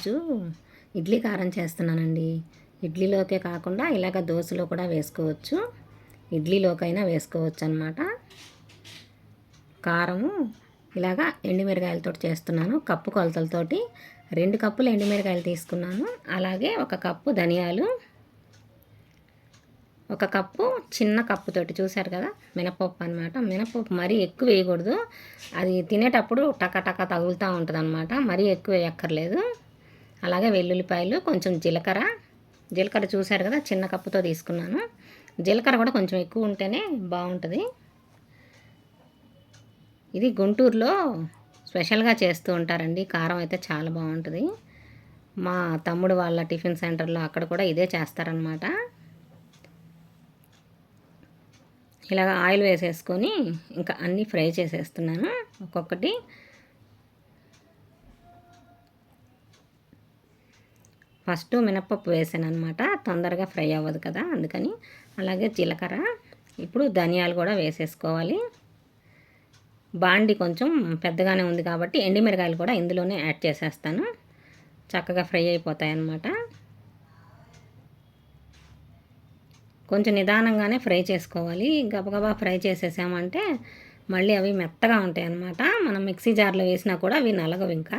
ఈరోజు ఇడ్లీ కారం చేస్తున్నానండి. ఇడ్లీలోకే కాకుండా ఇలాగ దోశలో కూడా వేసుకోవచ్చు. ఇడ్లీలోకైనా వేసుకోవచ్చు అనమాట కారము ఇలాగా ఎండుమిరకాయలతో చేస్తున్నాను. కప్పు కొలతలతోటి రెండు కప్పులు ఎండుమిరకాయలు తీసుకున్నాను. అలాగే ఒక కప్పు ధనియాలు ఒక కప్పు చిన్న కప్పుతోటి చూశారు కదా మినపప్పు అనమాట మినపప్పు మరీ ఎక్కువ వేయకూడదు. అది తినేటప్పుడు టక టక తగులుతూ ఉంటుంది అనమాట మరీ ఎక్కువ వేయక్కర్లేదు. అలాగే వెల్లుల్లిపాయలు కొంచెం జీలకర్ర. జీలకర్ర చూశారు కదా చిన్న కప్పుతో తీసుకున్నాను. జీలకర్ర కూడా కొంచెం ఎక్కువ ఉంటేనే బాగుంటుంది. ఇది గుంటూరులో స్పెషల్గా చేస్తూ ఉంటారండి. కారం అయితే చాలా బాగుంటుంది. మా తమ్ముడు వాళ్ళ టిఫిన్ సెంటర్లో అక్కడ కూడా ఇదే చేస్తారనమాట ఇలాగ ఆయిల్ వేసేసుకొని ఇంకా అన్నీ ఫ్రై చేసేస్తున్నాను ఒక్కొక్కటి. ఫస్ట్ మినప్పప్పు వేసాను అనమాట తొందరగా ఫ్రై అవ్వదు కదా అందుకని అలాగే జీలకర్ర ఇప్పుడు ధనియాలు కూడా వేసేసుకోవాలి. బాండి కొంచెం పెద్దగానే ఉంది కాబట్టి ఎండిమిరకాయలు కూడా ఇందులోనే యాడ్ చేసేస్తాను. చక్కగా ఫ్రై అయిపోతాయి అన్నమాట కొంచెం నిదానంగానే ఫ్రై చేసుకోవాలి. గబగబా ఫ్రై చేసేసామంటే మళ్ళీ అవి మెత్తగా ఉంటాయి అన్నమాట మనం మిక్సీ జార్లో వేసినా కూడా అవి నలగవు ఇంకా.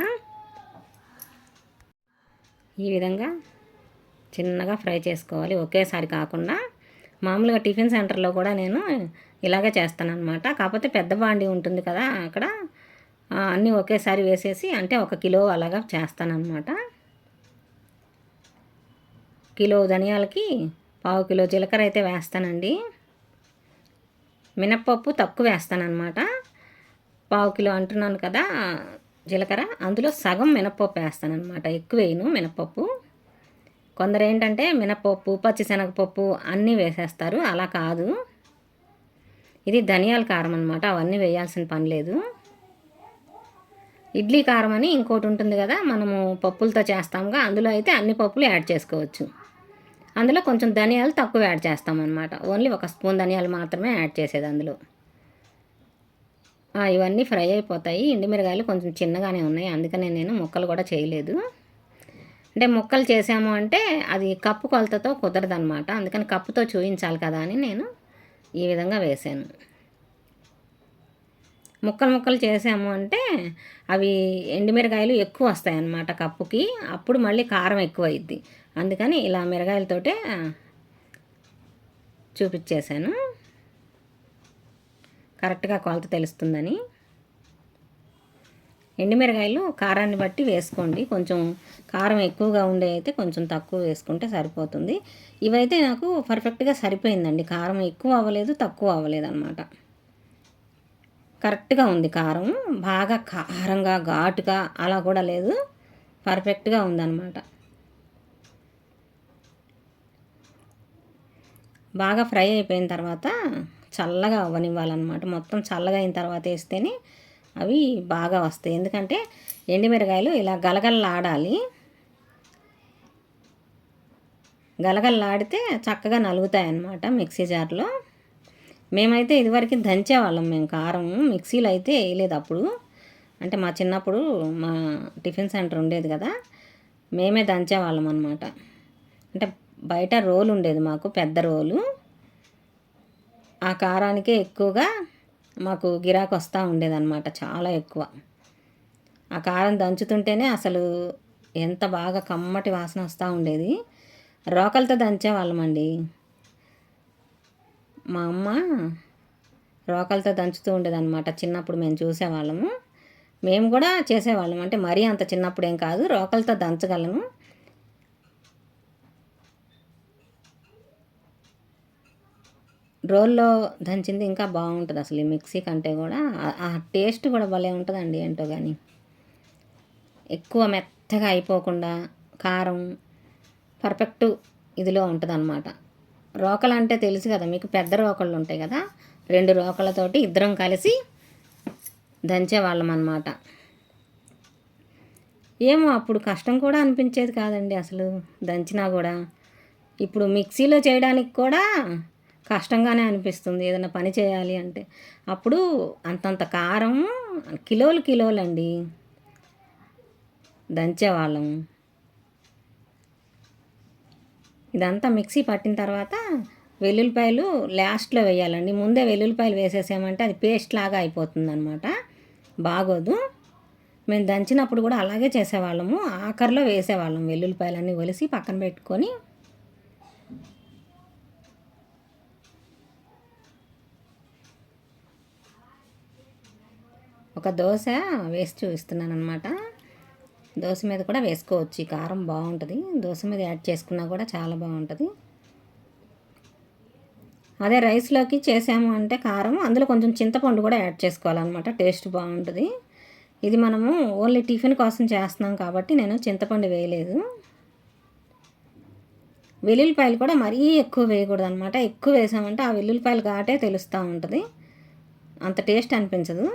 ఈ విధంగా చిన్నగా ఫ్రై చేసుకోవాలి. ఒకేసారి కాకుండా మామూలుగా టిఫిన్ సెంటర్లో కూడా నేను ఇలాగే చేస్తానన్నమాట. కాకపోతే పెద్ద బాండి ఉంటుంది కదా అక్కడ. అన్నీ ఒకేసారి వేసేసి అంటే ఒక కిలో అలాగా చేస్తానన్నమాట. కిలో ధనియాలకి పావు కిలో జీలకర్ర అయితే వేస్తానండి. మినప్పప్పు తక్కువ వేస్తానన్నమాట. పావు కిలో అంటున్నాను కదా జీలకర్ర అందులో సగం మినప్పప్పు వేస్తానన్నమాట. ఎక్కువ వేయను మినప్పప్పు. కొందరు ఏంటంటే మినప్పప్పు పచ్చిశనగపప్పు అన్నీ వేసేస్తారు. అలా కాదు. ఇది ధనియాల కారం అనమాట అవన్నీ వేయాల్సిన పని లేదు. ఇడ్లీ కారం అని ఇంకోటి ఉంటుంది కదా మనము పప్పులతో చేస్తాముగా. అందులో అయితే అన్ని పప్పులు యాడ్ చేసుకోవచ్చు. అందులో కొంచెం ధనియాలు తక్కువ యాడ్ చేస్తామన్నమాట. ఓన్లీ ఒక స్పూన్ ధనియాలు మాత్రమే యాడ్ చేసేది అందులో. ఇవన్నీ ఫ్రై అయిపోతాయి. ఎండుమిరగాయలు కొంచెం చిన్నగానే ఉన్నాయి. అందుకనే నేను ముక్కలు కూడా చేయలేదు. అంటే ముక్కలు చేసాము అంటే అది కప్పు కొలతతో కుదరదనమాట అందుకని కప్పుతో చూపించాలి కదా అని నేను ఈ విధంగా వేసాను. ముక్కలు ముక్కలు చేసాము అంటే అవి ఎండుమిరకాయలు ఎక్కువ వస్తాయి అన్నమాట కప్పుకి. అప్పుడు మళ్ళీ కారం ఎక్కువ అయింది అందుకని ఇలా మిరగాయలతోటే చూపించేశాను. కరెక్ట్గా కొలత తెలుస్తుందని. ఎండుమిరకాయలు కారాన్ని బట్టి వేసుకోండి. కొంచెం కారం ఎక్కువగా ఉండే అయితే కొంచెం తక్కువ వేసుకుంటే సరిపోతుంది. ఇవైతే నాకు పర్ఫెక్ట్గా సరిపోయిందండి. కారం ఎక్కువ అవ్వలేదు తక్కువ అవ్వలేదు అనమాట కరెక్ట్గా ఉంది కారం. బాగా కారంగా ఘాటుగా అలా కూడా లేదు. పర్ఫెక్ట్గా ఉందన్నమాట. బాగా ఫ్రై అయిపోయిన తర్వాత చల్లగా అవ్వనివ్వాలన్నమాట మొత్తం చల్లగా అయిన తర్వాత వేస్తేనే అవి బాగా వస్తాయి. ఎందుకంటే ఎండిమిరకాయలు ఇలా గలగలలాడాలి. గలగలలాడితే చక్కగా నలుగుతాయి అన్నమాట మిక్సీ జార్లో. మేమైతే ఇదివరకు దంచేవాళ్ళం మేము కారం. మిక్సీలో అయితే వేయలేదు అప్పుడు. అంటే మా చిన్నప్పుడు మా టిఫిన్ సెంటర్ ఉండేది కదా. మేమే దంచేవాళ్ళం అనమాట అంటే బయట రోలు ఉండేది మాకు పెద్ద రోలు. ఆ కారానికే ఎక్కువగా మాకు గిరాకు వస్తూ ఉండేదన్నమాట చాలా ఎక్కువ. ఆ కారం దంచుతుంటేనే అసలు ఎంత బాగా కమ్మటి వాసన వస్తూ ఉండేది. రోకలతో దంచేవాళ్ళమండి మా అమ్మ రోకలతో దంచుతూ ఉండేదన్నమాట చిన్నప్పుడు మేము చూసేవాళ్ళము. మేము కూడా చేసేవాళ్ళం అంటే మరీ అంత చిన్నప్పుడు ఏం కాదు రోకలతో దంచగలము. రోల్లో దంచింది ఇంకా బాగుంటుంది అసలు ఈ మిక్సీ కంటే కూడా. ఆ టేస్ట్ కూడా భలే ఉంటుందండి ఏంటో కానీ ఎక్కువ మెత్తగా అయిపోకుండా కారం పర్ఫెక్ట్ ఇదిలో ఉంటుంది అనమాట రోకలు అంటే తెలుసు కదా మీకు పెద్ద రోకళ్ళు ఉంటాయి కదా రెండు రోకలతోటి ఇద్దరం కలిసి దంచేవాళ్ళం అనమాట ఏమో అప్పుడు కష్టం కూడా అనిపించేది కాదండి అసలు దంచినా కూడా. ఇప్పుడు మిక్సీలో చేయడానికి కూడా కష్టంగానే అనిపిస్తుంది ఏదైనా పని చేయాలి అంటే. అప్పుడు అంతంత కారం కిలోలు కిలోలండి. దంచేవాళ్ళం. ఇదంతా మిక్సీ పట్టిన తర్వాత వెల్లుల్లిపాయలు లాస్ట్లో వేయాలండి. ముందే వెల్లుల్లిపాయలు వేసేసామంటే అది పేస్ట్ లాగా అయిపోతుంది అనమాట బాగోదు. మేము దంచినప్పుడు కూడా అలాగే చేసేవాళ్ళము. ఆఖరిలో వేసేవాళ్ళం వెల్లుల్లిపాయలన్నీ ఒలిసి పక్కన పెట్టుకొని ఒక దోశ వేసి చూపిస్తున్నాను అనమాట దోశ మీద కూడా వేసుకోవచ్చు. ఈ కారం బాగుంటుంది. దోశ మీద యాడ్ చేసుకున్నా కూడా చాలా బాగుంటుంది. అదే రైస్లోకి చేసాము అంటే కారం అందులో కొంచెం చింతపండు కూడా యాడ్ చేసుకోవాలన్నమాట. టేస్ట్ బాగుంటుంది. ఇది మనము ఓన్లీ టిఫిన్ కోసం చేస్తున్నాం కాబట్టి నేను చింతపండు వేయలేదు. వెల్లుల్లిపాయలు కూడా మరీ ఎక్కువ వేయకూడదు అనమాట ఎక్కువ వేసామంటే ఆ వెల్లుల్లిపాయలు ఘాటే తెలుస్తూ ఉంటుంది. అంత టేస్ట్ అనిపించదు.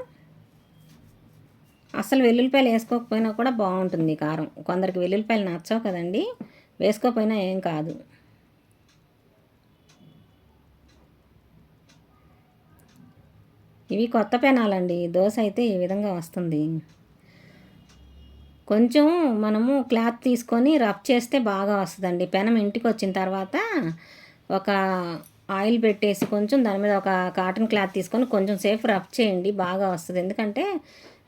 అసలు వెల్లుల్లిపాయలు వేసుకోకపోయినా కూడా బాగుంటుంది కారం. కొందరికి వెల్లుల్లిపాయలు నచ్చవు కదండి. వేసుకోకపోయినా ఏం కాదు. ఇవి కొత్త పెనాలండి. దోశ అయితే ఈ విధంగా వస్తుంది. కొంచెం మనము క్లాత్ తీసుకొని రఫ్ చేస్తే బాగా వస్తుందండి. పెనం ఇంటికి వచ్చిన తర్వాత ఒక ఆయిల్ పెట్టేసి కొంచెం దాని మీద ఒక కాటన్ క్లాత్ తీసుకొని కొంచెం సేఫ్ రఫ్ చేయండి బాగా వస్తుంది. ఎందుకంటే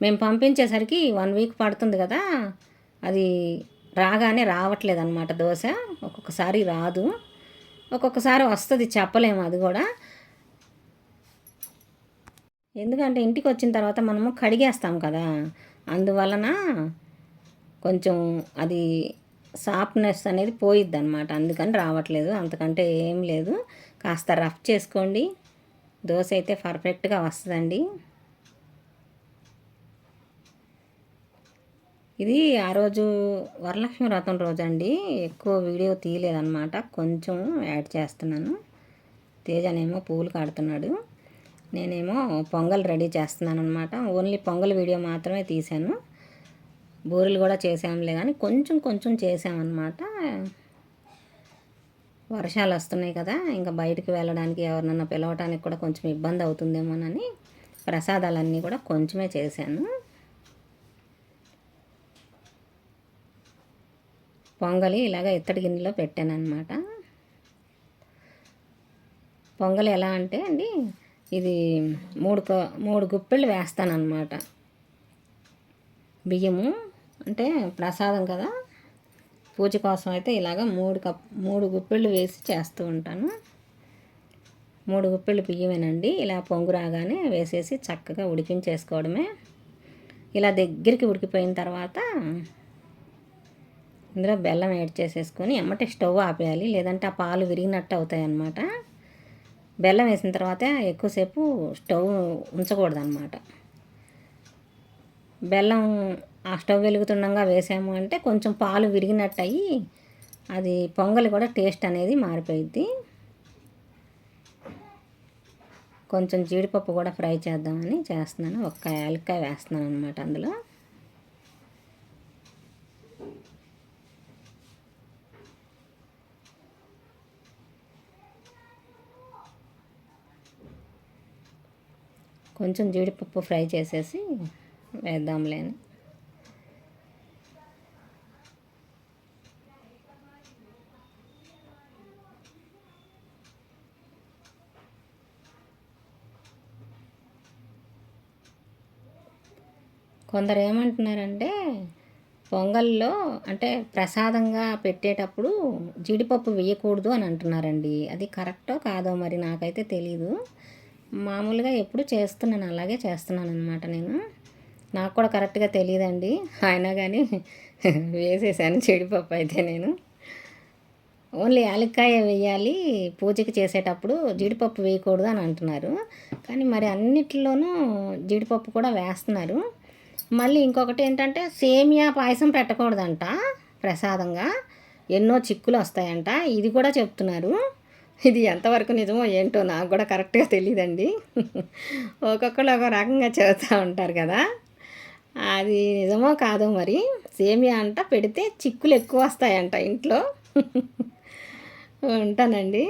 మేము పంపించేసరికి వన్ వీక్ పడుతుంది కదా అది రాగానే రావట్లేదు అనమాట దోశ. ఒక్కొక్కసారి రాదు. ఒక్కొక్కసారి వస్తుంది చెప్పలేము అది కూడా. ఎందుకంటే ఇంటికి వచ్చిన తర్వాత మనము కడిగేస్తాం కదా అందువలన కొంచెం అది సాఫ్ట్నెస్ అనేది పోయిద్ది అనమాట అందుకని రావట్లేదు అంతకంటే ఏం లేదు. కాస్త రఫ్ చేసుకోండి. దోశ అయితే పర్ఫెక్ట్గా వస్తుందండి. ఇది ఆ రోజు వరలక్ష్మి వ్రతం రోజు అండి ఎక్కువ వీడియో తీయలేదన్నమాట. కొంచెం యాడ్ చేస్తున్నాను. తేజనేమో పూలు కాడుతున్నాడు. నేనేమో పొంగల్ రెడీ చేస్తున్నాను అనమాట ఓన్లీ పొంగల్ వీడియో మాత్రమే తీశాను. బూరెలు కూడా చేసాంలే కానీ కొంచెం కొంచెం చేసామన్నమాట వర్షాలు వస్తున్నాయి కదా ఇంకా బయటికి వెళ్ళడానికి ఎవరినన్నా పిలవడానికి కూడా కొంచెం ఇబ్బంది అవుతుందేమోనని ప్రసాదాలన్నీ కూడా కొంచెమే చేశాను. పొంగలి ఇలాగ ఇత్తడి గిన్నెలో పెట్టాను అనమాట పొంగలి ఎలా అంటే అండి ఇది మూడు మూడు గుప్పెళ్ళు వేస్తానన్నమాట. బియ్యము అంటే ప్రసాదం కదా పూజ కోసం అయితే ఇలాగ మూడు కప్ మూడు గుప్పెళ్ళు వేసి చేస్తూ ఉంటాను. మూడు గుప్పెళ్ళు బియ్యమేనండి ఇలా పొంగు రాగానే వేసేసి చక్కగా ఉడికించేసుకోవడమే. ఇలా దగ్గరికి ఉడికిపోయిన తర్వాత ఇందులో బెల్లం యాడ్ చేసేసుకొని ఎమ్మటే స్టవ్ ఆపేయాలి. లేదంటే ఆ పాలు విరిగినట్టు అవుతాయి అన్నమాట. బెల్లం వేసిన తర్వాత ఎక్కువసేపు స్టవ్ ఉంచకూడదు అనమాట బెల్లం ఆ స్టవ్ వెలుగుతుండగా వేసాము అంటే కొంచెం పాలు విరిగినట్టు అయ్యి అది పొంగలి కూడా టేస్ట్ అనేది మారిపోయిద్ది. కొంచెం జీడిపప్పు కూడా ఫ్రై చేద్దామని చేస్తున్నాను. ఒక్క యాలక్కాయ వేస్తున్నాను అనమాట అందులో. కొంచెం జీడిపప్పు ఫ్రై చేసేసి వేద్దాంలేని కొందరు ఏమంటున్నారంటే పొంగల్లో అంటే ప్రసాదంగా పెట్టేటప్పుడు జీడిపప్పు వేయకూడదు అని అంటున్నారండి. అది కరెక్టో కాదో మరి నాకైతే తెలీదు. మామూలుగా ఎప్పుడు చేస్తున్నాను అలాగే చేస్తున్నాను అనమాట నేను. నాకు కూడా కరెక్ట్గా తెలియదండి అయినా కానీ వేసేసాను చెడిపప్పు అయితే నేను. ఓన్లీ యాలక్కాయ వేయాలి పూజకి చేసేటప్పుడు జీడిపప్పు వేయకూడదు అని అంటున్నారు. కానీ మరి అన్నిటిలోనూ జీడిపప్పు కూడా వేస్తున్నారు. మళ్ళీ ఇంకొకటి ఏంటంటే సేమియా పాయసం పెట్టకూడదంట ప్రసాదంగా. ఎన్నో చిక్కులు వస్తాయంట. ఇది కూడా చెప్తున్నారు. ఇది ఎంతవరకు నిజమో ఏంటో నాకు కూడా కరెక్ట్గా తెలియదండి ఒక్కొక్కరు ఒక రకంగా చెబుతూ ఉంటారు కదా. అది నిజమో కాదో మరి. సేమియా అంట పెడితే చిక్కులు ఎక్కువ వస్తాయంట ఇంట్లో. ఉంటానండి.